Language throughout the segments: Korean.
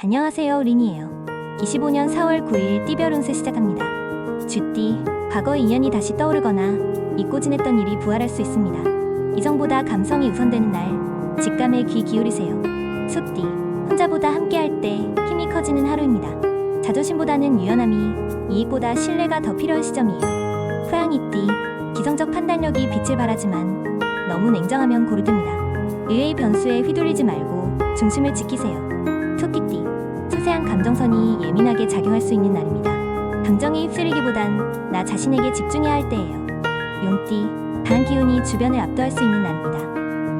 안녕하세요 린이에요. 25년 4월 9일 띠별 운세 시작합니다. 쥐띠, 과거의 인연이 다시 떠오르거나 잊고 지냈던 일이 부활할 수 있습니다. 이성보다 감성이 우선되는 날, 직감에 귀 기울이세요. 소띠, 혼자보다 함께할 때 힘이 커지는 하루입니다. 자존심보다는 유연함이, 이익보다 신뢰가 더 필요한 시점이에요. 후양이띠, 기성적 판단력이 빛을 발하지만 너무 냉정하면 고르됩니다. 의외의 변수에 휘둘리지 말고 중심을 지키세요. 토끼띠 세세한 감정선이 예민하게 작용할 수 있는 날입니다. 감정에 휩쓸리기보단 나 자신에게 집중해야 할 때예요. 용띠 강한 기운이 주변을 압도할 수 있는 날입니다.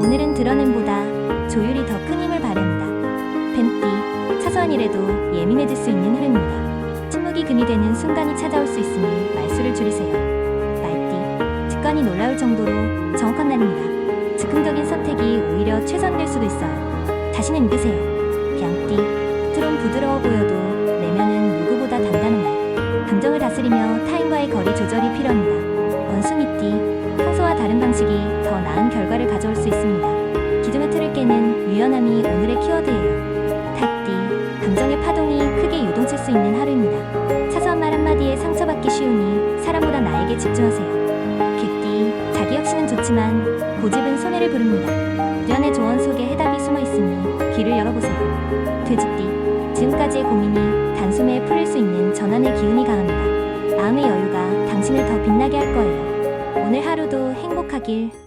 오늘은 드러냄보다 조율이 더 큰 힘을 발휘합니다. 뱀띠 사소한 일에도 예민해질 수 있는 흐름입니다. 침묵이 금이 되는 순간이 찾아올 수 있으니 말수를 줄이세요. 말띠 직관이 놀라울 정도로 정확한 날입니다. 즉흥적인 선택이 오히려 최선일 수도 있어요. 자신을 믿으세요. 보여도 내면은 누구보다 단단한 날 감정을 다스리며 타인과의 거리 조절이 필요합니다. 원숭이띠 평소와 다른 방식이 더 나은 결과를 가져올 수 있습니다. 기둥의 틀을 깨는 유연함이 오늘의 키워드예요. 달띠 감정의 파동이 크게 요동칠 수 있는 하루입니다. 사소한 말 한마디에 상처받기 쉬우니 사람보다 나에게 집중하세요. 개띠 자기 역시는 좋지만 고집은 손해를 부릅니다. 유연의 조언 속에 지금까지의 고민이 단숨에 풀릴 수 있는 전환의 기운이 강합니다. 마음의 여유가 당신을 더 빛나게 할 거예요. 오늘 하루도 행복하길.